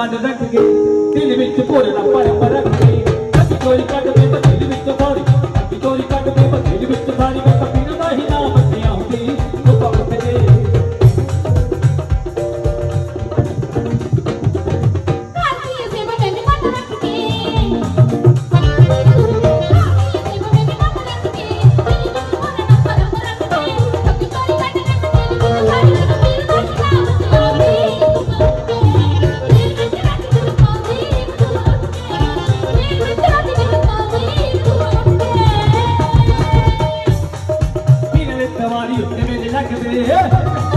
banda zake, dini vichukue na pale baraka Kıvırı kıvırı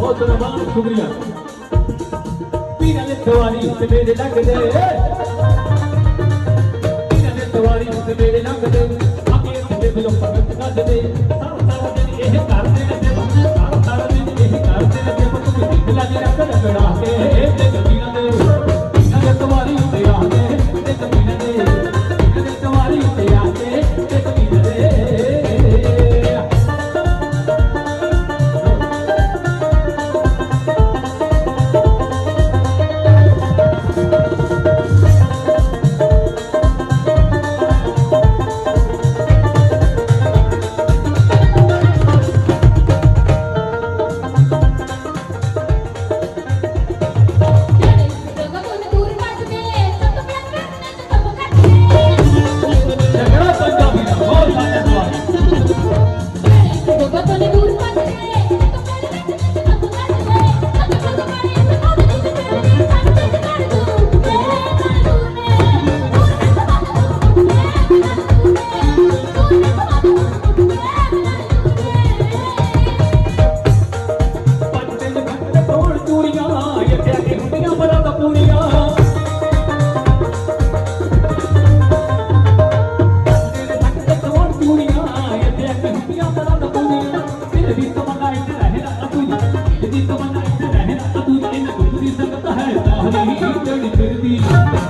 ਬਹੁਤ ਧੰਨਵਾਦ ਸ਼ੁਕਰੀਆ। ਪੀਰਾਂ ਦੇ ਸਵਾਰੀ ਤੇ ਮੇਰੇ ਲੱਗਦੇ ਪੀਰਾਂ ਦੇ ਸਵਾਰੀ ਤੇ ਮੇਰੇ ਲੱਗਦੇ ਆਪੇ ਰੁਕੇ ਬਿਲੋ ਪਕੜ ਕੱਢਦੇ। ਸਾਰਾ ਸਾਰਾ ਦਿਨ ਇਹ ਕਰਦੇ ਨੇ ਤੇ ਬੰਦੇ ਸਾਰਾ ਸਾਰਾ ਦਿਨ ਇਹ ਕਰਦੇ ਨੇ ਤੇ ਬੰਦੇ ਕਿੱਥੇ ਲੱਗੇ ਰੱਖ ਲਗੜਾ ਕੇ।